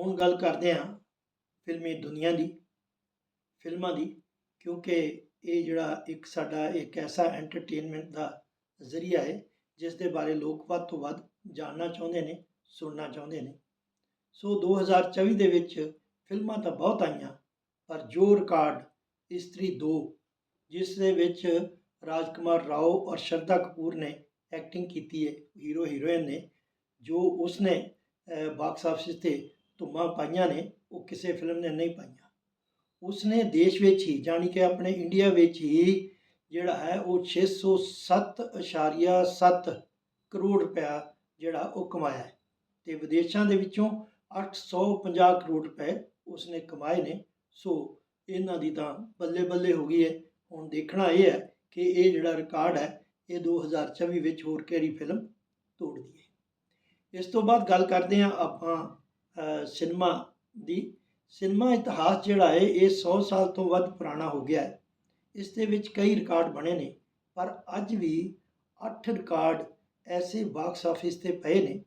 ਹੁਣ ਗੱਲ ਕਰਦੇ ਹਾਂ ਫਿਲਮੀ ਦੁਨੀਆ ਦੀ, ਫਿਲਮਾਂ ਦੀ, ਕਿਉਂਕਿ ਇਹ ਜਿਹੜਾ ਇੱਕ ਸਾਡਾ ਇੱਕ ਐਸਾ ਐਂਟਰਟੇਨਮੈਂਟ ਦਾ ਜ਼ਰੀਆ ਹੈ ਜਿਸ ਦੇ ਬਾਰੇ ਲੋਕ ਵੱਧ ਤੋਂ ਵੱਧ ਜਾਣਨਾ ਚਾਹੁੰਦੇ ਨੇ, ਸੁਣਨਾ ਚਾਹੁੰਦੇ ਨੇ। ਸੋ 2024 ਦੇ ਵਿੱਚ ਫਿਲਮਾਂ ਤਾਂ ਬਹੁਤ ਆਈਆਂ, ਪਰ ਜੋ ਰਿਕਾਰਡ ਇਸਤਰੀ 2 ਜਿਸ ਦੇ ਵਿੱਚ ਰਾਜਕੁਮਾਰ ਰਾਓ ਔਰ ਸ਼ਰਧਾ ਕਪੂਰ ਨੇ ਐਕਟਿੰਗ ਕੀਤੀ ਹੈ ਹੀਰੋ ਹੀਰੋਇਨ ਨੇ, ਜੋ ਉਸਨੇ ਬਾਕਸ ਆਫਿਸ ਤੇ ਧੁੰਮਾਂ ਪਾਈਆਂ ਨੇ, ਉਹ ਕਿਸੇ ਫਿਲਮ ਨੇ ਨਹੀਂ ਪਾਈਆਂ। ਉਸਨੇ ਦੇਸ਼ ਵਿੱਚ ਹੀ, ਜਾਣੀ ਕਿ ਆਪਣੇ ਇੰਡੀਆ ਵਿੱਚ ਹੀ, ਜਿਹੜਾ ਹੈ, ਉਹ 607.7 ਕਰੋੜ ਰੁਪਇਆ ਜਿਹੜਾ ਉਹ ਕਮਾਇਆ ਹੈ। ਤੇ ਵਿਦੇਸ਼ਾਂ ਦੇ ਵਿੱਚੋਂ 850 ਕਰੋੜ ਰੁਪਏ ਉਸਨੇ ਕਮਾਏ ਨੇ। ਸੋ ਇਹਨਾਂ ਦੀ ਤਾਂ ਬੱਲੇ ਬੱਲੇ ਹੋ ਗਈ ਹੈ। ਹੁਣ ਦੇਖਣਾ ਇਹ ਹੈ ਕਿ ਇਹ ਜਿਹੜਾ ਰਿਕਾਰਡ ਹੈ, ਇਹ 2024 ਵਿੱਚ ਹੋਰ ਕਿਹੜੀ ਫਿਲਮ ਤੋੜਦੀ ਹੈ। ਇਸ ਤੋਂ ਬਾਅਦ ਗੱਲ ਕਰਦੇ ਹਾਂ ਆਪਾਂ ਸਿਨੇਮਾ ਦੀ। ਸਿਨੇਮਾ ਇਤਿਹਾਸ ਜਿਹੜਾ ਹੈ, ਇਹ 100 ਸਾਲ ਤੋਂ ਵੱਧ ਪੁਰਾਣਾ ਹੋ ਗਿਆ ਹੈ। ਇਸ ਦੇ ਵਿੱਚ ਕਈ ਰਿਕਾਰਡ ਬਣੇ ਨੇ, ਪਰ ਅੱਜ ਵੀ 8 ਰਿਕਾਰਡ ਐਸੇ ਬਾਕਸ ਆਫਿਸ ਤੇ ਪਏ ਨੇ,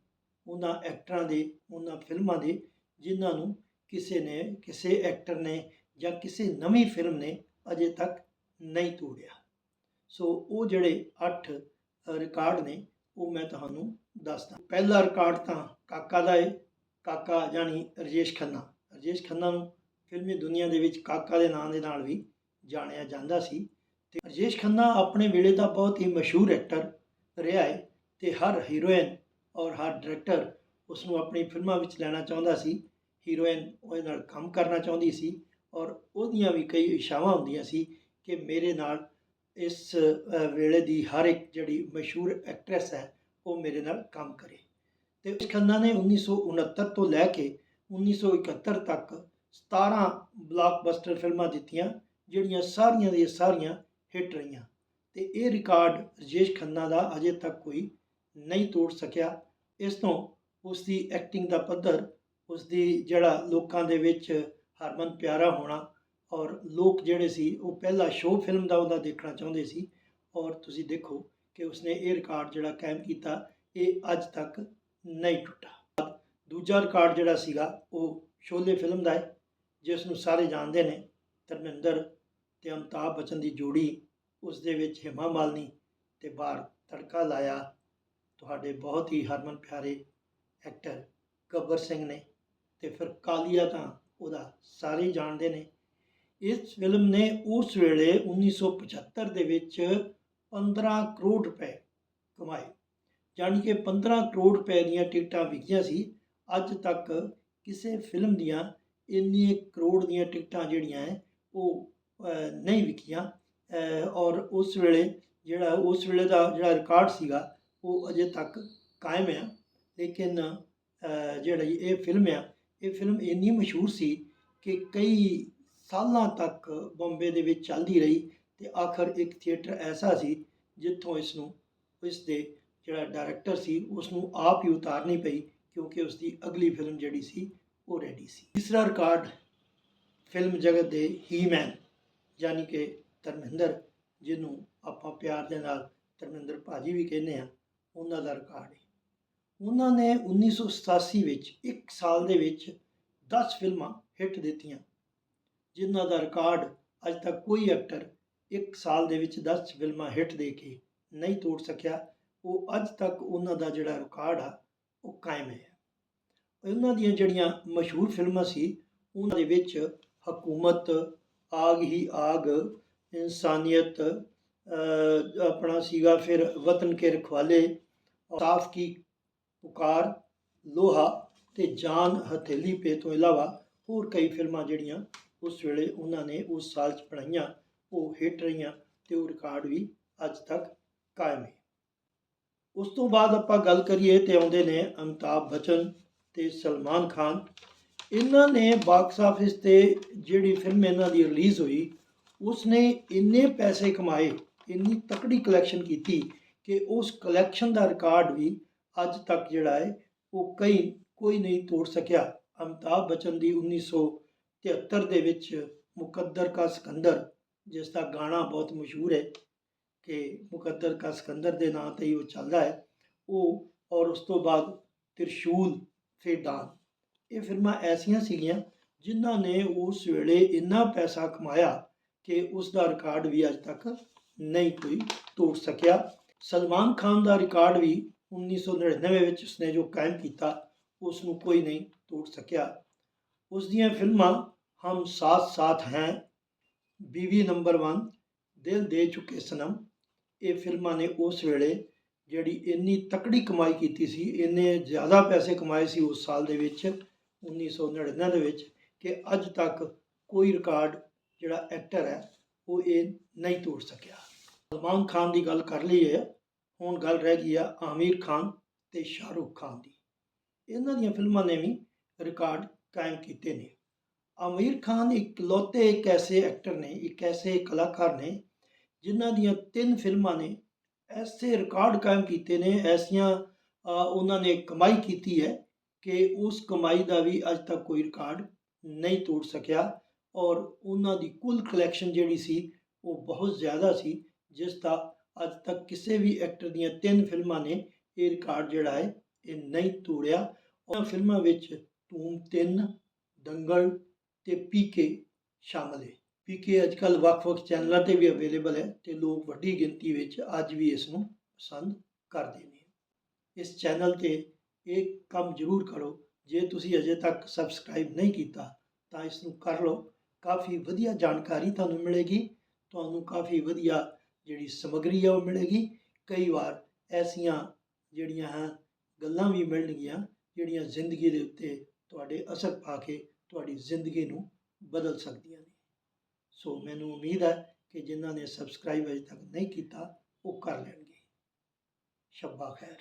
ਉਹਨਾਂ ਐਕਟਰਾਂ ਦੇ, ਉਹਨਾਂ ਫਿਲਮਾਂ ਦੇ, ਜਿਨ੍ਹਾਂ ਨੂੰ ਕਿਸੇ ਨੇ, ਕਿਸੇ ਐਕਟਰ ਨੇ ਜਾਂ ਕਿਸੇ ਨਵੀਂ ਫਿਲਮ ਨੇ ਅਜੇ ਤੱਕ ਨਹੀਂ ਤੋੜਿਆ। ਸੋ ਉਹ ਜਿਹੜੇ 8 ਰਿਕਾਰਡ ਨੇ, ਉਹ ਮੈਂ ਤੁਹਾਨੂੰ ਦੱਸਦਾ। ਪਹਿਲਾ ਰਿਕਾਰਡ ਤਾਂ ਕਾਕਾ ਦਾ ਹੈ ਕਾਕਾ ਯਾਨੀ ਰਜੇਸ਼ ਖੰਨਾ। ਰਜੇਸ਼ ਖੰਨਾ ਨੂੰ ਫਿਲਮੀ ਦੁਨੀਆ ਦੇ ਵਿੱਚ ਕਾਕਾ ਦੇ ਨਾਂ ਦੇ ਨਾਲ ਵੀ ਜਾਣਿਆ ਜਾਂਦਾ ਸੀ ਤੇ ਰਜੇਸ਼ ਖੰਨਾ ਆਪਣੇ ਵੇਲੇ ਦਾ ਬਹੁਤ ਹੀ ਮਸ਼ਹੂਰ ਐਕਟਰ ਰਿਹਾ ਹੈ ਤੇ ਹਰ ਹੀਰੋਇਨ ਔਰ ਹਰ ਡਾਇਰੈਕਟਰ ਉਸ ਨੂੰ ਆਪਣੀ ਫਿਲਮਾਂ ਵਿੱਚ ਲੈਣਾ ਚਾਹੁੰਦਾ ਸੀ। ਹੀਰੋਇਨ ਉਹਦੇ ਨਾਲ ਕੰਮ ਕਰਨਾ ਚਾਹੁੰਦੀ ਸੀ ਔਰ ਉਹਦੀਆਂ ਵੀ ਕਈ ਇਸ਼ਾਵਾਂ ਹੁੰਦੀਆਂ ਸੀ ਕਿ ਮੇਰੇ ਨਾਲ ਇਸ ਵੇਲੇ ਦੀ ਹਰ ਇੱਕ ਜਿਹੜੀ ਮਸ਼ਹੂਰ ਐਕਟਰੈਸ ਹੈ ਉਹ ਮੇਰੇ ਨਾਲ ਕੰਮ ਕਰੇ। ਤੇ ਰਜੇਸ਼ ਖੰਨਾ ਨੇ 1969 ਤੋਂ ਲੈ ਕੇ 1971 ਤੱਕ 17 ਬਲਾਕਬਸਟਰ ਫਿਲਮਾਂ ਦਿੱਤੀਆਂ, ਜਿਹੜੀਆਂ ਸਾਰੀਆਂ ਦੀਆਂ ਸਾਰੀਆਂ ਹਿੱਟ ਰਹੀਆਂ। ਤੇ ਇਹ ਰਿਕਾਰਡ ਰਜੇਸ਼ ਖੰਨਾ ਦਾ ਅਜੇ ਤੱਕ ਕੋਈ ਨਹੀਂ ਤੋੜ ਸਕਿਆ। ਇਸ ਤੋਂ ਉਸ ਦੀ ਐਕਟਿੰਗ ਦਾ ਪੱਧਰ, ਉਸ ਦੀ ਜਿਹੜਾ ਲੋਕਾਂ ਦੇ ਵਿੱਚ ਹਰਮਨ ਪਿਆਰਾ ਹੋਣਾ ਔਰ ਲੋਕ ਜਿਹੜੇ ਸੀ, ਉਹ ਪਹਿਲਾ ਸ਼ੋਅ ਫਿਲਮ ਦਾ ਉਹਦਾ ਦੇਖਣਾ ਚਾਹੁੰਦੇ ਸੀ। ਔਰ ਤੁਸੀਂ ਦੇਖੋ ਕਿ ਉਸਨੇ ਇਹ ਰਿਕਾਰਡ ਜਿਹੜਾ ਕਾਇਮ ਕੀਤਾ, ਇਹ ਅੱਜ ਤੱਕ ਨਹੀਂ ਟੁੱਟਾ। ਦੂਜਾ ਰਿਕਾਰਡ ਜਿਹੜਾ ਸੀਗਾ, ਉਹ ਸ਼ੋਲੇ ਫਿਲਮ ਦਾ ਹੈ, ਜਿਸ ਨੂੰ ਸਾਰੇ ਜਾਣਦੇ ਨੇ, ਧਰਮਿੰਦਰ ਤੇ ਅਮਤਾਬ ਬਚਨ ਦੀ ਜੋੜੀ, ਉਸ ਦੇ ਵਿੱਚ ਹਿਮਾ ਮਾਲਨੀ ਤੇ ਬਾਹਰ ਤੜਕਾ ਲਾਇਆ। ਤੁਹਾਡੇ ਬਹੁਤ ਹੀ ਹਰਮਨ ਪਿਆਰੇ ਐਕਟਰ ਗੱਬਰ ਸਿੰਘ ਨੇ ਤੇ ਫਿਰ ਕਾਲੀਆ ਤਾਂ ਉਹਦਾ ਸਾਰੇ ਜਾਣਦੇ ਨੇ। ਇਸ ਫਿਲਮ ਨੇ ਉਸ ਵੇਲੇ 1975 ਦੇ ਵਿੱਚ 15 ਕਰੋੜ ਰੁਪਏ ਕਮਾਏ। ਜਾਣੀ ਕਿ 15 ਕਰੋੜ ਰੁਪਏ ਦੀਆਂ ਟਿਕਟਾਂ ਵਿਕੀਆਂ ਸੀ ਅੱਜ ਤੱਕ ਕਿਸੇ ਫਿਲਮ ਦੀਆਂ ਇੰਨੀ ਕਰੋੜ ਦੀਆਂ ਟਿਕਟਾਂ ਜਿਹੜੀਆਂ ਹੈ ਉਹ ਨਹੀਂ ਵਿਕੀਆਂ। ਔਰ ਉਸ ਵੇਲੇ ਜਿਹੜਾ ਉਸ ਵੇਲੇ ਦਾ ਜਿਹੜਾ ਰਿਕਾਰਡ ਸੀਗਾ ਉਹ ਅਜੇ ਤੱਕ ਕਾਇਮ ਹੈ ਲੇਕਿਨ ਅਹ, ਜਿਹੜੀ ਇਹ ਫਿਲਮ ਆ ਇਹ ਫਿਲਮ ਇੰਨੀ ਮਸ਼ਹੂਰ ਸੀ ਕਿ ਕਈ ਸਾਲਾਂ ਤੱਕ ਬੰਬੇ ਦੇ ਵਿੱਚ ਚੱਲਦੀ ਰਹੀ ਤੇ ਆਖਰ ਇੱਕ ਥੀਏਟਰ ਐਸਾ ਸੀ ਜਿੱਥੋਂ ਇਸ ਨੂੰ ਇਸ ਦੇ ਜਿਹੜਾ ਡਾਇਰੈਕਟਰ ਸੀ ਉਸ ਨੂੰ ਆਪ ਹੀ ਉਤਾਰਨੀ ਪਈ ਕਿਉਂਕਿ ਉਸ ਦੀ ਅਗਲੀ ਫਿਲਮ ਜਿਹੜੀ ਸੀ, ਉਹ ਰੈਡੀ ਸੀ। ਤੀਸਰਾ ਰਿਕਾਰਡ ਫਿਲਮ ਜਗਤ ਦੇ ਹੀ ਮੈਨ ਯਾਨੀ ਕਿ ਧਰਮਿੰਦਰ, ਜਿਹਨੂੰ ਆਪਾਂ ਪਿਆਰ ਦੇ ਨਾਲ ਧਰਮਿੰਦਰ ਭਾਜੀ ਵੀ ਕਹਿੰਦੇ ਆ ਉਹਨਾਂ ਦਾ ਰਿਕਾਰਡ ਹੈ। ਉਹਨਾਂ ਨੇ 1987 ਵਿੱਚ ਇੱਕ ਸਾਲ ਦੇ ਵਿੱਚ 10 ਫਿਲਮਾਂ ਹਿੱਟ ਦਿੱਤੀਆਂ, ਜਿਨ੍ਹਾਂ ਦਾ ਰਿਕਾਰਡ ਅੱਜ ਤੱਕ ਕੋਈ ਐਕਟਰ ਇੱਕ ਸਾਲ ਦੇ ਵਿੱਚ 10 ਫਿਲਮਾਂ ਹਿੱਟ ਦੇ ਕੇ ਨਹੀਂ ਤੋੜ ਸਕਿਆ। ਉਹ ਅੱਜ ਤੱਕ ਉਹਨਾਂ ਦਾ ਜਿਹੜਾ ਰਿਕਾਰਡ ਆ, ਉਹ ਕਾਇਮ ਹੈ। ਉਹਨਾਂ ਦੀਆਂ ਜਿਹੜੀਆਂ ਮਸ਼ਹੂਰ ਫਿਲਮਾਂ ਸੀ, ਉਹਨਾਂ ਦੇ ਵਿੱਚ ਹਕੂਮਤ, ਆਗ ਹੀ ਆਗ, ਇਨਸਾਨੀਅਤ ਆਪਣਾ ਸੀਗਾ ਫਿਰ ਵਤਨ ਕੇ ਰਖਵਾਲੇ ਸਾਫ਼ ਕੀ ਪੁਕਾਰ, ਲੋਹਾ ਤੇ ਜਾਨ ਹਥੇਲੀ ਪੇ ਤੋਂ ਇਲਾਵਾ ਹੋਰ ਕਈ ਫਿਲਮਾਂ ਜਿਹੜੀਆਂ ਉਸ ਵੇਲੇ ਉਹਨਾਂ ਨੇ ਉਸ ਸਾਲ 'ਚ ਬਣਾਈਆਂ, ਉਹ ਹਿੱਟ ਰਹੀਆਂ ਤੇ ਉਹ ਰਿਕਾਰਡ ਵੀ ਅੱਜ ਤੱਕ ਕਾਇਮ ਹੈ। ਉਸ ਤੋਂ ਬਾਅਦ ਆਪਾਂ ਗੱਲ ਕਰੀਏ ਤੇ ਆਉਂਦੇ ਨੇ ਅਮਿਤਾਭ ਬਚਨ ਤੇ ਸਲਮਾਨ ਖਾਨ। ਇਹਨਾਂ ਨੇ ਬਾਕਸ ਆਫਿਸ ਤੇ ਜਿਹੜੀ ਫਿਲਮ ਇਹਨਾਂ ਦੀ ਰਿਲੀਜ਼ ਹੋਈ, ਉਸਨੇ ਇੰਨੇ ਪੈਸੇ ਕਮਾਏ, ਇੰਨੀ ਤਕੜੀ ਕਲੈਕਸ਼ਨ ਕੀਤੀ ਕਿ ਉਸ ਕਲੈਕਸ਼ਨ ਦਾ ਰਿਕਾਰਡ ਵੀ ਅੱਜ ਤੱਕ ਜਿਹੜਾ ਹੈ, ਉਹ ਕਈ, ਕੋਈ ਨਹੀਂ ਤੋੜ ਸਕਿਆ। ਅਮਿਤਾਭ ਬਚਨ ਦੀ 1973 ਦੇ ਵਿੱਚ ਮੁਕੱਦਰ ਕਾ ਸਿਕੰਦਰ, ਜਿਸ ਦਾ ਗਾਣਾ ਬਹੁਤ ਮਸ਼ਹੂਰ ਹੈ ਕਿ ਮੁਕੱਦਰ ਕਾ ਸਿਕੰਦਰ ਦੇ ਨਾਂ ਤੇ ਹੀ ਉਹ ਚੱਲਦਾ ਹੈ। ਉਹ ਔਰ ਉਸ ਤੋਂ ਬਾਅਦ ਤ੍ਰਿਸ਼ੂਲ, ਫਿਰ ਦਾਨ। ਇਹ ਫਿਲਮਾਂ ਐਸੀਆਂ ਸੀਗੀਆਂ ਜਿਨ੍ਹਾਂ ਨੇ ਉਸ ਵੇਲੇ ਇੰਨਾ ਪੈਸਾ ਕਮਾਇਆ ਕਿ ਉਸ ਦਾ ਰਿਕਾਰਡ ਵੀ ਅੱਜ ਤੱਕ ਨਹੀਂ ਕੋਈ ਤੋੜ ਸਕਿਆ। ਸਲਮਾਨ ਖਾਨ ਦਾ ਰਿਕਾਰਡ ਵੀ 1999 ਵਿੱਚ ਉਸਨੇ ਜੋ ਕਾਇਮ ਕੀਤਾ, ਉਸ ਨੂੰ ਕੋਈ ਨਹੀਂ ਤੋੜ ਸਕਿਆ। ਉਸ ਦੀਆਂ ਫਿਲਮਾਂ ਹਮ ਸਾਥ ਸਾਥ ਹੈ, ਬੀਵੀ ਨੰਬਰ 1 ਦਿਲ ਦੇ ਚੁੱਕੇ ਸਨਮ ਇਹ ਫਿਲਮਾਂ ਨੇ ਉਸ ਵੇਲੇ ਜਿਹੜੀ ਇੰਨੀ ਤਕੜੀ ਕਮਾਈ ਕੀਤੀ ਸੀ, ਇੰਨੇ ਜ਼ਿਆਦਾ ਪੈਸੇ ਕਮਾਏ ਸੀ ਉਸ ਸਾਲ ਦੇ ਵਿੱਚ 1999 ਦੇ ਵਿੱਚ, ਕਿ ਅੱਜ ਤੱਕ ਕੋਈ ਰਿਕਾਰਡ ਜਿਹੜਾ ਐਕਟਰ ਹੈ, ਉਹ ਇਹ ਨਹੀਂ ਤੋੜ ਸਕਿਆ। ਸਲਮਾਨ ਖਾਨ ਦੀ ਗੱਲ ਕਰ ਲਈ ਹੈ ਹੁਣ ਗੱਲ ਰਹਿ ਗਈ ਆ ਆਮੀਰ ਖਾਨ ਤੇ ਸ਼ਾਹਰੁਖ ਖਾਨ ਦੀ। ਇਹਨਾਂ ਦੀਆਂ ਫਿਲਮਾਂ ਨੇ ਵੀ ਰਿਕਾਰਡ ਕਾਇਮ ਕੀਤੇ ਨੇ। ਆਮੀਰ ਖਾਨ ਇਕਲੌਤੇ ਇੱਕ ਐਸੇ ਐਕਟਰ ਨੇ, ਇੱਕ ਐਸੇ ਕਲਾਕਾਰ ਨੇ ਜਿਨ੍ਹਾਂ ਦੀਆਂ ਤਿੰਨ ਫਿਲਮਾਂ ਨੇ, ਐਸੇ ਰਿਕਾਰਡ ਕਾਇਮ ਕੀਤੇ ਨੇ, ਐਸੀਆਂ ਉਹਨਾਂ ਨੇ ਕਮਾਈ ਕੀਤੀ ਹੈ ਕਿ ਉਸ ਕਮਾਈ ਦਾ ਵੀ ਅੱਜ ਤੱਕ ਕੋਈ ਰਿਕਾਰਡ ਨਹੀਂ ਤੋੜ ਸਕਿਆ ਔਰ ਉਹਨਾਂ ਦੀ ਕੁੱਲ ਕਲੈਕਸ਼ਨ ਜਿਹੜੀ ਸੀ, ਉਹ ਬਹੁਤ ਜ਼ਿਆਦਾ ਸੀ, ਜਿਸ ਦਾ ਅੱਜ ਤੱਕ ਕਿਸੇ ਵੀ ਐਕਟਰ ਦੀਆਂ ਤਿੰਨ ਫਿਲਮਾਂ ਨੇ, ਇਹ ਰਿਕਾਰਡ ਜਿਹੜਾ ਹੈ, ਇਹ ਨਹੀਂ ਤੋੜਿਆ। ਉਹਨਾਂ ਫਿਲਮਾਂ ਵਿੱਚ ਧੂਮ 3 ਦੰਗਲ ਤੇ ਪੀਕੇ ਸ਼ਾਮਲ ਹੈ। ਪੀਕੇ ਅੱਜ ਕੱਲ੍ਹ ਵੱਖ-ਵੱਖ ਚੈਨਲਾਂ ਤੇ ਵੀ ਅਵੇਲੇਬਲ ਹੈ ਤੇ ਲੋਕ ਵੱਡੀ ਗਿਣਤੀ ਵਿੱਚ ਅੱਜ ਵੀ ਇਸ ਨੂੰ ਪਸੰਦ ਕਰਦੇ ਨੇ। ਇਸ ਚੈਨਲ ਤੇ ਇਹ ਕੰਮ ਜ਼ਰੂਰ ਕਰੋ। ਜੇ ਤੁਸੀਂ ਅਜੇ ਤੱਕ ਸਬਸਕ੍ਰਾਈਬ ਨਹੀਂ ਕੀਤਾ, ਤਾਂ ਇਸ ਨੂੰ ਕਰ ਲਓ। ਕਾਫੀ ਵਧੀਆ ਜਾਣਕਾਰੀ ਤੁਹਾਨੂੰ ਮਿਲੇਗੀ। ਤੁਹਾਨੂੰ ਕਾਫੀ ਵਧੀਆ ਜਿਹੜੀ ਸਮੱਗਰੀ ਹੈ ਉਹ ਮਿਲੇਗੀ। ਕਈ ਵਾਰ ਐਸੀਆਂ ਜਿਹੜੀਆਂ ਹੈ, ਗੱਲਾਂ ਵੀ ਮਿਲਣਗੀਆਂ, ਜਿਹੜੀਆਂ ਜ਼ਿੰਦਗੀ ਦੇ ਉੱਤੇ ਤੁਹਾਡੇ ਅਸਰ ਪਾ ਕੇ ਤੁਹਾਡੀ ਜ਼ਿੰਦਗੀ ਨੂੰ ਬਦਲ ਸਕਦੀਆਂ ਨੇ। ਸੋ ਮੈਨੂੰ ਉਮੀਦ ਹੈ ਕਿ ਜਿਨ੍ਹਾਂ ਨੇ ਸਬਸਕ੍ਰਾਈਬ ਅਜੇ ਤੱਕ ਨਹੀਂ ਕੀਤਾ, ਉਹ ਕਰ ਲੈਣਗੇ। ਸ਼ੱਬਾ ਖੈਰ।